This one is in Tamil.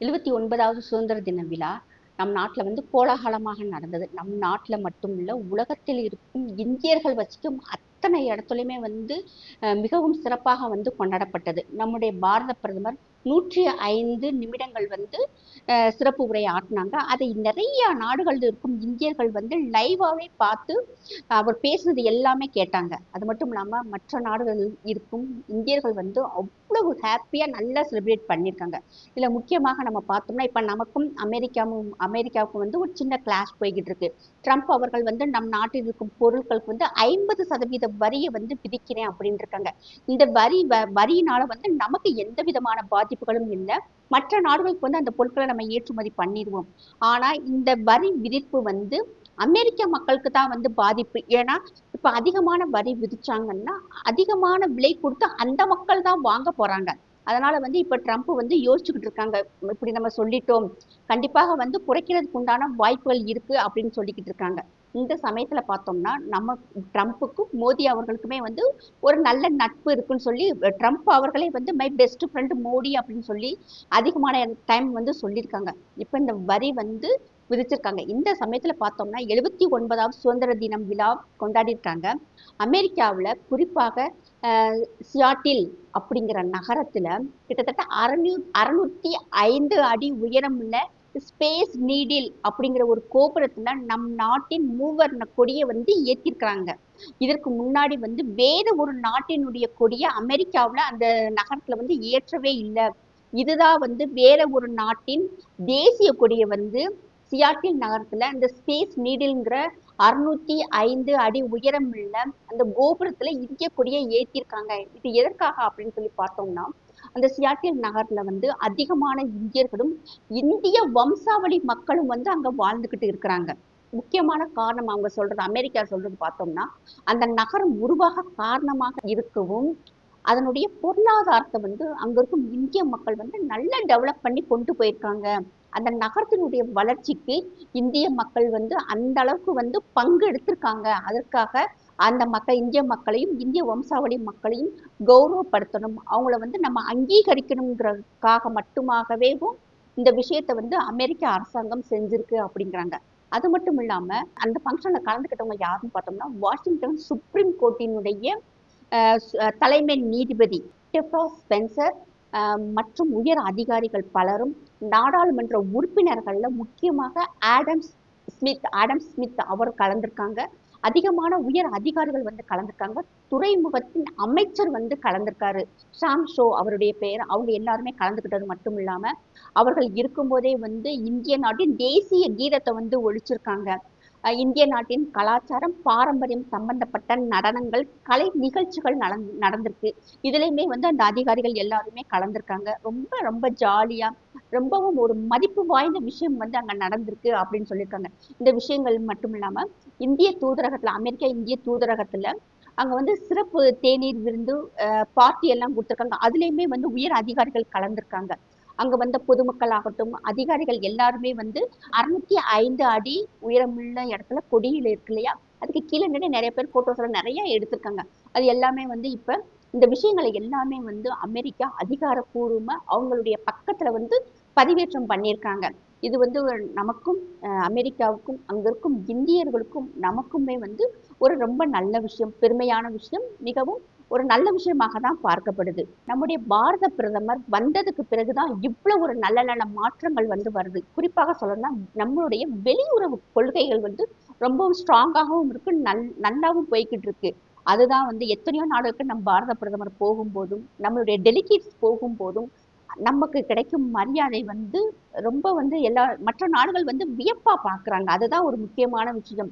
எழுபத்தி ஒன்பதாவது சுதந்திர தின விழா நம் நாட்டில் வந்து கோலாகலமாக நடந்தது. நம் நாட்டில் மட்டும் இல்லை உலகத்தில் இருக்கும் இந்தியர்கள் வச்சுக்கும் அத்தனை இடத்துலையுமே வந்து மிகவும் சிறப்பாக வந்து கொண்டாடப்பட்டது. நம்முடைய பாரத பிரதமர் நூற்றி ஐந்து நிமிடங்கள் வந்து அஹ், சிறப்பு உரை ஆட்டினாங்க. அதை நிறைய நாடுகளில் இருக்கும் இந்தியர்கள் வந்து லைவாகவே பார்த்து அவர் பேசுனது எல்லாமே கேட்டாங்க. அது மட்டும் இல்லாமல் மற்ற நாடுகளில் இருக்கும் இந்தியர்கள் வந்து அவ்வளவு ஹாப்பியாக நல்லா செலிப்ரேட் பண்ணியிருக்காங்க இதில் முக்கியமாக நம்ம பார்த்தோம்னா இப்போ நமக்கும் அமெரிக்காவும் அமெரிக்காவுக்கும் வந்து ஒரு சின்ன கிளாஷ் போய்கிட்டு இருக்கு. ட்ரம்ப் அவர்கள் வந்து நம் நாட்டில் இருக்கும் பொருட்களுக்கு வந்து ஐம்பது சதவீத வரியை வந்து விதிக்கிறேன் அப்படின்னு இருக்காங்க. இந்த வரி வ- வரியினால வந்து நமக்கு எந்த விதமான பாதிப்புகளும் இல்லை. மற்ற நாடுகளுக்கு வந்து அந்த பொருட்களை நம்ம ஏற்றுமதி பண்ணிடுவோம். ஆனா இந்த வரி விதிப்பு வந்து அமெரிக்க மக்களுக்கு தான் வந்து பாதிப்பு. ஏன்னா இப்போ அதிகமான வரி விதிச்சாங்கன்னா அதிகமான விலை கொடுத்து அந்த மக்கள் தான் வாங்க போறாங்க. அதனால வந்து இப்ப ட்ரம்ப் வந்து யோசிச்சுக்கிட்டு இருக்காங்க. இப்படி நம்ம சொல்லிட்டோம். கண்டிப்பாக வந்து குறைக்கிறதுக்கு உண்டான வாய்ப்புகள் இருக்கு அப்படின்னு சொல்லிக்கிட்டு இருக்காங்க. இந்த சமயத்துல பார்த்தோம்னா நம்ம ட்ரம்ப்புக்கும் மோடி அவர்களுக்குமே வந்து ஒரு நல்ல நட்பு இருக்குன்னு சொல்லி ட்ரம்ப் அவர்களே வந்து மை பெஸ்ட் ஃப்ரெண்ட் மோடி அப்படின்னு சொல்லி அதிகமான டைம் வந்து சொல்லியிருக்காங்க. இப்போ இந்த வரி வந்து விதிச்சிருக்காங்க. இந்த சமயத்துல பார்த்தோம்னா எழுபத்தி ஒன்பதாவது சுதந்திர தினம் விழா கொண்டாடியிருக்காங்க. அமெரிக்காவுல குறிப்பாக சியாட்டில் அப்படிங்கிற நகரத்துல கிட்டத்தட்ட அறநூ அறுநூத்தி ஐந்து அடி உயரமுள்ள ஸ்பேஸ் நீடில் அப்படிங்கிற ஒரு கோபுரத்துல நம் நாட்டின் மூவர்ண கொடியை வந்து ஏத்திருக்கிறாங்க. இதற்கு முன்னாடி வந்து வேற ஒரு நாட்டினுடைய கொடியை அமெரிக்காவுல அந்த நகரத்துல வந்து ஏற்றவே இல்லை. இதுதான் வந்து வேற ஒரு நாட்டின் தேசிய கொடியை வந்து சியாட்டில் நகரத்துல இந்த ஸ்பேஸ் நீடில்ங்கிற அறுநூத்தி ஐந்து அடி உயரம் அந்த கோபுரத்துல இந்திய கொடியை ஏற்றிருக்காங்க இது எதற்காக அப்படின்னு சொல்லி பார்த்தோம்னா அந்த சியாட்டில் நகர்ல வந்து அதிகமான இந்தியர்களும் இந்திய வம்சாவளி மக்களும் வந்து அங்க வாழ்ந்துகிட்டு இருக்கிறாங்க. முக்கியமான காரணம் அவங்க சொல்றது அமெரிக்கா சொல்றது பார்த்தோம்னா அந்த நகரம் உருவாக காரணமாக இருக்கவும் அதனுடைய பொருளாதாரத்தை வந்து அங்க இருக்கும் இந்திய மக்கள் வந்து நல்லா டெவலப் பண்ணி கொண்டு போயிருக்காங்க. அந்த நகரத்தினுடைய வளர்ச்சிக்கு இந்திய மக்கள் வந்து அந்த அளவுக்கு வந்து பங்கு எடுத்திருக்காங்க. அதற்காக அந்த மக்கள் இந்திய மக்களையும் இந்திய வம்சாவளி மக்களையும் கௌரவப்படுத்தணும். அவங்கள வந்து நம்ம அங்கீகரிக்கணுங்கிறதுக்காக மட்டுமாகவேவும் இந்த விஷயத்தை வந்து அமெரிக்க அரசாங்கம் செஞ்சிருக்கு அப்படிங்கிறாங்க. அது மட்டும் இல்லாம அந்த ஃபங்க்ஷன்ல கலந்துக்கிட்டவங்க யாருன்னு பார்த்தோம்னா வாஷிங்டன் சுப்ரீம் கோர்ட்டினுடைய தலைமை நீதிபதி டெஃப்ரா ஸ்பென்சர் மற்றும் உயர் அதிகாரிகள் பலரும் நாடாளுமன்ற உறுப்பினர்களில் முக்கியமாக ஆடம்ஸ் ஸ்மித் ஆடம் ஸ்மித் அவர் கலந்திருக்காங்க. அதிகமான உயர் அதிகாரிகள் வந்து கலந்திருக்காங்க. துறைமுகத்தின் அமைச்சர் வந்து கலந்திருக்காரு. ஷாம் ஷோ அவருடைய பெயர். அவங்க எல்லாருமே கலந்துக்கிட்டது மட்டும் இல்லாம அவர்கள் இருக்கும்போதே வந்து இந்திய நாட்டின் தேசிய கீதத்தை வந்து ஒழிச்சிருக்காங்க. இந்திய நாட்டின் கலாச்சாரம் பாரம்பரியம் சம்பந்தப்பட்ட நடனங்கள் கலை நிகழ்ச்சிகள் நடந் நடந்திருக்கு. இதுலயுமே வந்து அந்த அதிகாரிகள் எல்லாருமே கலந்திருக்காங்க. ரொம்ப ரொம்ப ஜாலியா ரொம்பவும் ஒரு மதிப்பு வாய்ந்த விஷயம் வந்து அங்க நடந்திருக்கு அப்படின்னு சொல்லியிருக்காங்க. இந்த விஷயங்கள் மட்டும் இல்லாம இந்திய தூதரகத்துல அமெரிக்கா இந்திய தூதரகத்துல அங்க வந்து சிறப்பு தேநீர் விருந்து பார்ட்டி எல்லாம் கொடுத்துருக்காங்க. அதுலயுமே வந்து உயர் அதிகாரிகள் கலந்திருக்காங்க. அங்க வந்த பொதுமக்கள் ஆகட்டும் அதிகாரிகள் எல்லாருமே வந்து அறுநூத்தி ஐந்து அடி உயரமுள்ள இடத்துல கொடியில் இருக்கு இல்லையா? அதுக்கு கீழே நின்று நிறைய பேர் போட்டோஸ் எல்லாம் நிறைய எடுத்திருக்காங்க. அது எல்லாமே வந்து இப்ப இந்த விஷயங்களை எல்லாமே வந்து அமெரிக்கா அதிகாரப்பூர்வமா அவங்களுடைய பக்கத்துல வந்து பதிவேற்றம் பண்ணியிருக்காங்க. இது வந்து ஒரு நமக்கும் அஹ், அமெரிக்காவுக்கும் அங்க இருக்கும் இந்தியர்களுக்கும் நமக்குமே வந்து ஒரு ரொம்ப நல்ல விஷயம் பெருமையான விஷயம் மிகவும் ஒரு நல்ல விஷயமாக தான் பார்க்கப்படுது. நம்முடைய பாரத பிரதமர் வந்ததுக்கு பிறகுதான் இவ்வளவு ஒரு நல்ல நல்ல மாற்றங்கள் வந்து வருது. குறிப்பாக சொல்லணும்னா நம்மளுடைய வெளியுறவு கொள்கைகள் வந்து ரொம்பவும் ஸ்ட்ராங்காகவும் இருக்கு நல் நல்லாவும் போய்கிட்டு இருக்கு. அதுதான் வந்து எத்தனையோ நாடுகளுக்கு நம் பாரத பிரதமர் போகும்போதும் நம்மளுடைய டெலிகேட்ஸ் போகும்போதும் நமக்கு கிடைக்கும் மரியாதை வந்து ரொம்ப வந்து எல்லா மற்ற நாடுகள் வந்து வியப்பா பார்க்குறாங்க. அதுதான் ஒரு முக்கியமான விஷயம்.